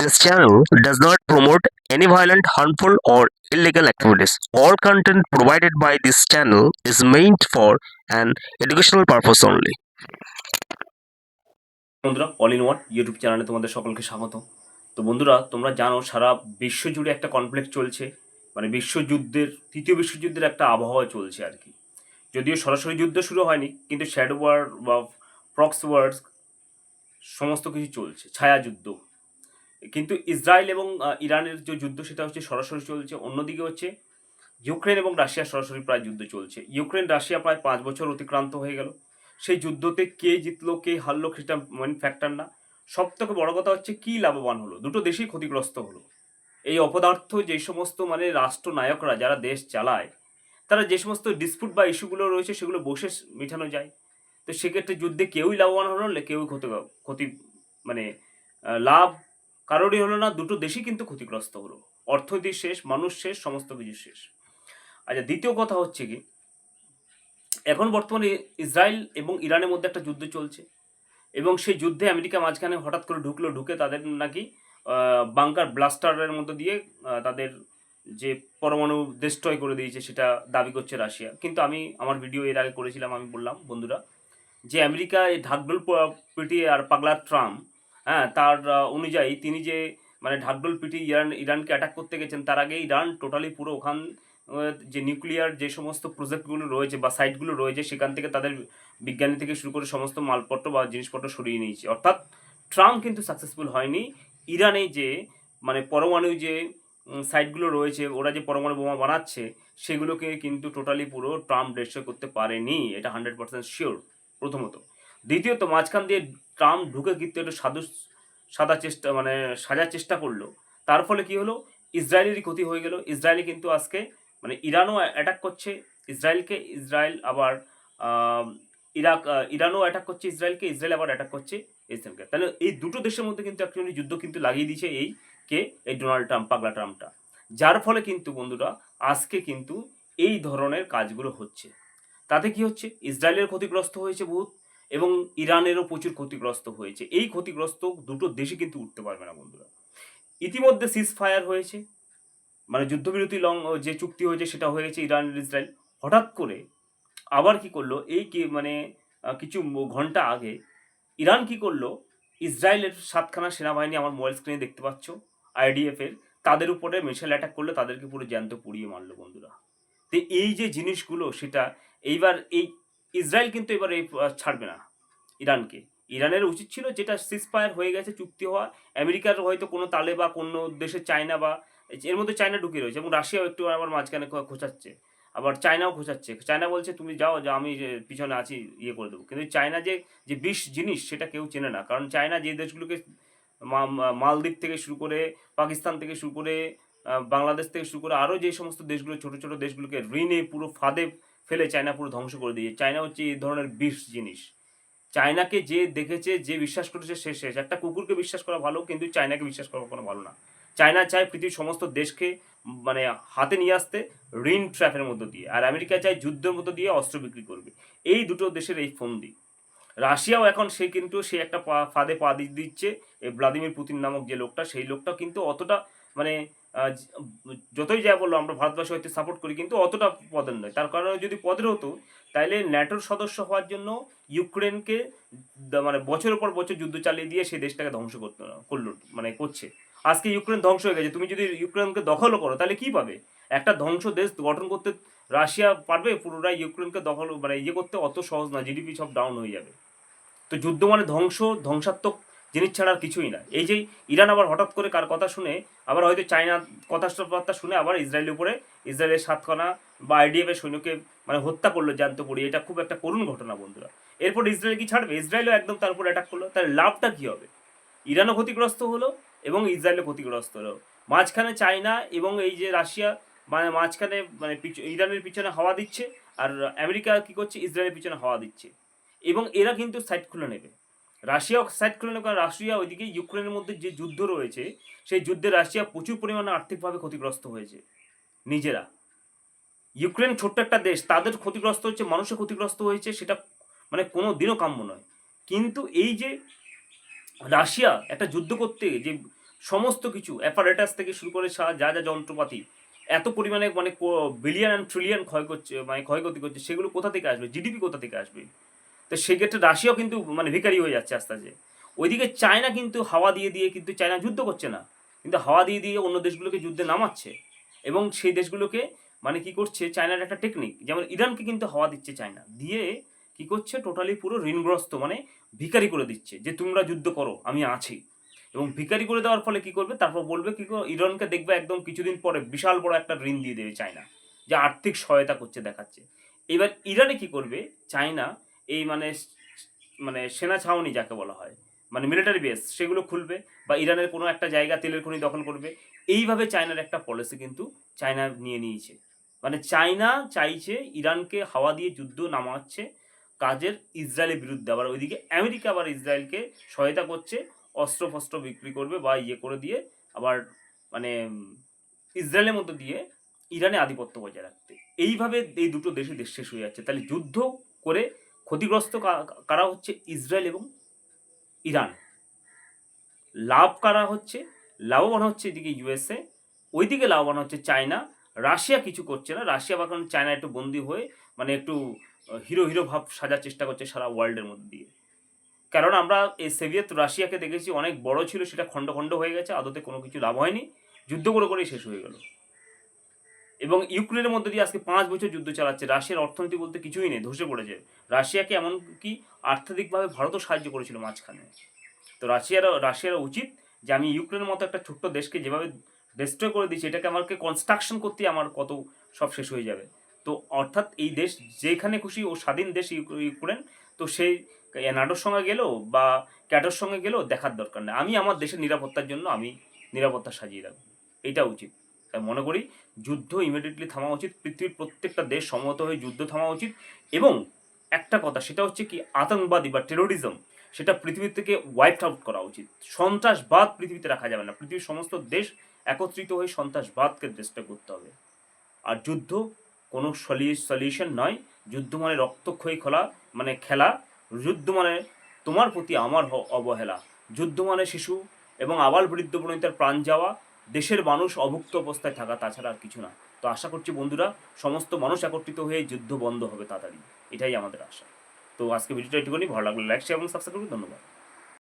This channel does not promote any violent, harmful, or illegal activities. All content provided by this channel is meant for an educational purpose only. বন্ধুরা all in one YouTube চ্যানেলে তোমাদের সকলকে স্বাগত তো বন্ধুরা তোমরা জানো সারা বিশ্ব জুড়ে একটা কনফ্লিক্ট চলছে মানে বিশ্বযুদ্ধের তৃতীয় বিশ্বযুদ্ধের একটা আবহাওয়া চলছে আর কি যদিও সরাসরি যুদ্ধ শুরু হয়নি কিন্তু শ্যাডো বা প্রক্স ওয়ার্স সমস্ত কিছু চলছে ছায়া যুদ্ধ কিন্তু ইসরায়েল এবং ইরানের যে যুদ্ধ, সেটা হচ্ছে সরাসরি চলছে। অন্যদিকে হচ্ছে ইউক্রেন এবং রাশিয়া সরাসরি প্রায় যুদ্ধ চলছে। ইউক্রেন, রাশিয়া প্রায় পাঁচ বছর অতিক্রান্ত হয়ে গেল। সেই যুদ্ধতে কে জিতলো, কে হারলো, সেটা মেন ফ্যাক্টর না। সব থেকে বড় কথা হচ্ছে কি লাভবান হলো? দুটো দেশই ক্ষতিগ্রস্ত হলো। এই অপদার্থ যে সমস্ত মানে রাষ্ট্রনায়করা যারা দেশ চালায়, তারা যে সমস্ত ডিসপুট বা ইস্যুগুলো রয়েছে, সেগুলো বসে মেটানো যায়। তো সেক্ষেত্রে যুদ্ধে কেউই লাভবান হলো না কেউই ক্ষতি ক্ষতি মানে লাভ কারোরই হলো না, দুটো দেশই কিন্তু ক্ষতিগ্রস্ত হলো। অর্থনীতি শেষ, মানুষ শেষ, সমস্ত কিছু শেষ। আচ্ছা দ্বিতীয় কথা হচ্ছে কি, এখন বর্তমানে ইসরায়েল এবং ইরানের মধ্যে একটা যুদ্ধ চলছে এবং সেই যুদ্ধে আমেরিকা মাঝখানে হঠাৎ করে ঢুকলো, ঢুকে তাদের নাকি বাংকার ব্লাস্টারের মধ্যে দিয়ে তাদের যে পরমাণু ডিস্ট্রয় করে দিয়েছে সেটা দাবি করছে রাশিয়া। কিন্তু আমি আমার ভিডিও এর আগে করেছিলাম, আমি বললাম, বন্ধুরা, যে আমেরিকা এই ঢাকঢোল প- পিটিয়ে আর পাগলা ট্রাম্প হ্যাঁ তার অনুযায়ী তিনি যে মানে ঢাকডোল পিটি ইরান, ইরানকে অ্যাটাক করতে গেছেন, তার আগে ইরান টোটালি পুরো ওখান যে নিউক্লিয়ার যে সমস্ত প্রজেক্টগুলো রয়েছে বা সাইটগুলো রয়েছে, সেখান থেকে তাদের বিজ্ঞানী থেকে শুরু করে সমস্ত মালপত্র বা জিনিসপত্র সরিয়ে নিয়েছে। অর্থাৎ ট্রাম্প কিন্তু সাকসেসফুল হয়নি। ইরানে যে মানে পরমাণু যে সাইটগুলো রয়েছে, ওরা যে পরমাণু বোমা বানাচ্ছে, সেগুলোকে কিন্তু টোটালি পুরো ট্রাম্প ডেস্ট্রয় করতে পারেনি। এটা হান্ড্রেড পার্সেন্ট শিওর প্রথমত। দ্বিতীয়ত মাঝখান দিয়ে ট্রাম্প ঢুকে কিন্তু একটু সাধু সাদা চেষ্টা মানে সাজার চেষ্টা করল। তার ফলে কি হলো? ইসরায়েলেরই ক্ষতি হয়ে গেল। ইসরায়েলি কিন্তু আজকে মানে ইরানও অ্যাটাক করছে। ইসরায়েলকে ইসরায়েল আবার ইরাক ইরানও অ্যাটাক করছে ইসরায়েলকে। ইসরায়েল আবার অ্যাটাক করছে ইসরায়েলকে তাহলে এই দুটো দেশের মধ্যে কিন্তু অ্যাকচুয়ালি যুদ্ধ কিন্তু লাগিয়ে দিয়েছে এই কে? এই ডোনাল্ড ট্রাম্প, পাগলা ট্রাম্পটা। যার ফলে কিন্তু বন্ধুরা, আজকে কিন্তু এই ধরনের কাজগুলো হচ্ছে। তাতে কি হচ্ছে? ইসরায়েলের ক্ষতিগ্রস্ত হয়েছে বহুত। এবং ইরানেরও প্রচুর ক্ষতিগ্রস্ত হয়েছে। এই ক্ষতিগ্রস্ত দুটো দেশই কিন্তু উঠতে পারবে না, বন্ধুরা। ইতিমধ্যে সিজ ফায়ার হয়েছে। মানে যুদ্ধবিরতি লং, যে চুক্তি হয়েছে সেটা হয়ে গেছে ইরান ইসরায়েল। হঠাৎ করে আবার কি করল? এই কি মানে কিছু ঘণ্টা আগে ইরান কি করল? ইসরায়েলের সাতখানা সেনাবাহিনী আমার মোবাইল স্ক্রিনে দেখতে পাচ্ছ আইডিএফ এর। তাদের উপরে মিসাইল অ্যাটাক করল, তাদেরকে পুরো জ্যান্ত পুড়িয়ে মারলো, বন্ধুরা। তো এই যে জিনিসগুলো, সেটা এইবার এই ইসরায়েল কিন্তু এবার এই ছাড়বে না ইরানকে। ইরানের উচিত ছিল যেটা সিসফায়ার হয়ে গেছে, চুক্তি হওয়া। আমেরিকার হয়তো কোনো তালে বা কোনো দেশে চায়না বা এর মধ্যে চায়না ঢুকে রয়েছে এবং রাশিয়াও একটু আবার মাঝখানে খোঁচাচ্ছে। আবার চায়নাও খোঁচাচ্ছে। চায়না বলছে, তুমি যাও যা আমি পিছনে আছি ইয়ে করে দেবো। কিন্তু চায়না যে যে বিষ জিনিস, সেটা কেউ চেনে না। কারণ চায়না যে দেশগুলোকে মালদ্বীপ থেকে শুরু করে, পাকিস্তান থেকে শুরু করে বাংলাদেশ থেকে শুরু করে, আরও যে সমস্ত দেশগুলো, ছোট ছোট দেশগুলোকে ঋণে পুরো ফাঁদে ফেলে চায়না পুরো ধ্বংস করে দিয়েছে। চায়না হচ্ছে এই ধরনের বিষ জিনিস। চায়নাকে যে দেখেছে, যে বিশ্বাস করেছে, সে শেষ। একটা কুকুরকে বিশ্বাস করা ভালো, কিন্তু চায়নাকে বিশ্বাস করা কোনো ভালো না। চায়না চায় পৃথিবীর সমস্ত দেশকে মানে হাতে নিয়ে আসতে ঋণ ট্র্যাপের মধ্য দিয়ে, আর আমেরিকা চায় যুদ্ধের মধ্য দিয়ে অস্ত্র বিক্রি করবে। এই দুটো দেশের এই ফন্দি। রাশিয়াও এখন সে কিন্তু সে একটা ফাঁদে পা দিচ্ছে এই ভ্লাদিমির পুতিন নামক যে লোকটা, সেই লোকটা কিন্তু অতটা মানে যতই যা বলল, আমরা ভারতবাসী হয়তো সাপোর্ট করি, কিন্তু অতটা পদের নয়। তার কারণে যদি পদের হতো, তাইলে ন্যাটোর সদস্য হওয়ার জন্য ইউক্রেনকে মানে বছরের পর বছর যুদ্ধ চালিয়ে দিয়ে সেই দেশটাকে ধ্বংস করতে করল মানে করছে। আজকে ইউক্রেন ধ্বংস হয়ে গেছে। তুমি যদি ইউক্রেনকে দখলও করো তাহলে কি পাবে? একটা ধ্বংস দেশ গঠন করতে রাশিয়া পারবে, পুরোটাই ইউক্রেনকে দখল মানে ইয়ে করতে অত সহজ না জিডিপি সব ডাউন হয়ে যাবে। তো যুদ্ধ মানে ধ্বংস, ধ্বংসাত্মক জিনিস ছাড়া আর কিছুই না। এই যে ইরান আবার হঠাৎ করে কার কথা শুনে, আবার হয়তো চায়না কথাবার্তা শুনে আবার ইসরায়েলের উপরে ইসরায়েলের সাতখানা বা আইডিএফ এর সৈন্যকে মানে হত্যা করল জ্যান্ত পড়ি এটা খুব একটা করুণ ঘটনা বন্ধুরা। এরপর ইসরায়েল কি ছাড়বে? ইসরায়েলও একদম তার উপর অ্যাটাক করল। তার লাভটা কী হবে? ইরানও ক্ষতিগ্রস্ত হলো এবং ইসরায়েলও ক্ষতিগ্রস্ত হলো। মাঝখানে চায়না এবং এই যে রাশিয়া মানে মাঝখানে মানে ইরানের পিছনে হাওয়া দিচ্ছে। আর আমেরিকা কি করছে? ইসরায়েলের পিছনে হাওয়া দিচ্ছে। এবং এরা কিন্তু সাইড খুলে নেবে। রাশিয়াও সাইড নেবে কারণ রাশিয়া ওইদিকে ইউক্রেনের মধ্যে যে যুদ্ধ রয়েছে, সেই যুদ্ধে রাশিয়া প্রচুর পরিমাণে আর্থিকভাবে ক্ষতিগ্রস্ত হয়েছে, নিজেরা। ইউক্রেন ছোট্ট একটা দেশ, তাদের ক্ষতিগ্রস্ত হচ্ছে মানুষের ক্ষতিগ্রস্ত হয়েছে, সেটা মানে কোনো দিনও কাম্য নয়। কিন্তু এই যে রাশিয়া একটা যুদ্ধ করতে যে সমস্ত কিছু অ্যাপারেটাস থেকে শুরু করে যা যা যন্ত্রপাতি, এত পরিমাণে মানে বিলিয়ন অ্যান্ড ট্রিলিয়ন ক্ষয় করছে মানে ক্ষয়ক্ষতি করছে, সেগুলো কোথা থেকে আসবে? জিডিপি কোথা থেকে আসবে? তো সেক্ষেত্রে রাশিয়াও কিন্তু মানে ভিকারি হয়ে যাচ্ছে আস্তে আস্তে। ওইদিকে চায়না কিন্তু হাওয়া দিয়ে দিয়ে কিন্তু চায়না যুদ্ধ করছে না। কিন্তু হাওয়া দিয়ে দিয়ে অন্য দেশগুলোকে যুদ্ধে নামাচ্ছে। এবং সেই দেশগুলোকে মানে কি করছে, চায়নার একটা টেকনিক যেমন ইরানকে কিন্তু হাওয়া দিচ্ছে চায়না। দিয়ে কি করছে টোটালি পুরো ঋণগ্রস্ত মানে ভিকারি করে দিচ্ছে যে, তোমরা যুদ্ধ করো, আমি আছি। এবং ভিকারি করে দেওয়ার ফলে কি করবে, তারপর বলবে কি ইরানকে দেখবে একদম কিছুদিন পরে বিশাল বড় একটা ঋণ দিয়ে দেবে চায়না, যে আর্থিক সহায়তা করছে দেখাচ্ছে। এবার ইরানে কি করবে, চায়না এই মানে মানে সেনা ছাউনি যাকে বলা হয় মানে মিলিটারি বেস সেগুলো খুলবে বা ইরানের কোনো একটা জায়গা তেলের খনি দখল করবে। এইভাবে চায়নার একটা পলিসি কিন্তু চায়না নিয়ে নিয়েছে। মানে চায়না চাইছে ইরানকে হাওয়া দিয়ে যুদ্ধ নামাচ্ছে, কাজের ইসরায়েলের বিরুদ্ধে। আবার ওইদিকে আমেরিকা আবার ইসরায়েলকে সহায়তা করছে অস্ত্র ফস্ত্র বিক্রি করবে বা ইয়ে করে দিয়ে আবার মানে ইসরায়েলের মধ্যে দিয়ে ইরানে আধিপত্য বজায় রাখতে। এইভাবে এই দুটো দেশে দেশ শেষ হয়ে যাচ্ছে। তাহলে যুদ্ধ করে ক্ষতিগ্রস্ত কারা হচ্ছে? ইসরায়েল এবং ইরান। লাভ কারা হচ্ছে? লাভবান হচ্ছে এদিকে ইউএসএ। ওইদিকে লাভবান হচ্ছে চায়না। রাশিয়া কিছু করছে না। রাশিয়া বা চায়না একটু বন্দি হয়ে মানে একটু হিরো হিরো ভাব সাজার চেষ্টা করছে সারা ওয়ার্ল্ডের মধ্যে দিয়ে। কারণ আমরা এই সোভিয়েত রাশিয়াকে দেখেছি, অনেক বড় ছিল, সেটা খণ্ড খণ্ড হয়ে গেছে, আদতে কোনো কিছু লাভ হয়নি। যুদ্ধ করে করেই শেষ হয়ে গেল। এবং ইউক্রেনের মধ্যে দিয়ে আজকে পাঁচ বছর যুদ্ধ চালাচ্ছে। রাশিয়ার অর্থনীতি বলতে কিছুই নেই, ধসে পড়েছে। রাশিয়াকে এমনকি আর্থিকভাবে ভারতও সাহায্য করেছিল মাঝখানে। তো রাশিয়ার রাশিয়ার উচিত যে আমি ইউক্রেনের মতো একটা ছোট্ট দেশকে যেভাবে ডিস্ট্রয় করে দিচ্ছি এটাকে আমাকে কনস্ট্রাকশন করতে আমার কত সব শেষ হয়ে যাবে। তো অর্থাৎ এই দেশ যেখানে খুশি, ও স্বাধীন দেশ ইউ- ইউক্রেন, তো সেই নাটোর সঙ্গে গেলেও বা ক্যাটোর সঙ্গে গেলেও দেখার দরকার নেই। আমি আমার দেশের নিরাপত্তার জন্য আমি নিরাপত্তা সাজিয়ে রাখব। এটা উচিত। তাই মনে করি যুদ্ধ ইমিডিয়েটলি থামা উচিত। পৃথিবীর প্রত্যেকটা দেশ সম্মত হয়ে যুদ্ধ থামা উচিত। এবং একটা কথা, সেটা হচ্ছে কি আতঙ্কবাদী বা টেরোরিজম সেটা পৃথিবী থেকে ওয়াইপ আউট করা উচিত। সন্ত্রাসবাদ পৃথিবীতে রাখা যাবে না। পৃথিবীর সমস্ত দেশ একত্রিত হয়ে সন্ত্রাসবাদকে চেষ্টা করতে হবে। আর যুদ্ধ কোনো সলিউশন নয়। যুদ্ধ মানে রক্তক্ষয়ী খোলা মানে খেলা। যুদ্ধ মানে তোমার প্রতি আমার অবহেলা। যুদ্ধ মানে শিশু এবং আবাল বৃদ্ধ বনিতার প্রাণ যাওয়া। দেশের মানুষ অভুক্ত অবস্থায় থাকা তাছাড়া আর কিছু না। তো আশা করছি বন্ধুরা, সমস্ত মানুষ একত্রিত হয়ে যুদ্ধ বন্ধ হবে তাড়াতাড়ি। এটাই আমাদের আশা। তো আজকে ভিডিওটা একটুখানি ভালো লাগল লাইক শেয়ার এবং সাবস্ক্রাইব করুন। ধন্যবাদ।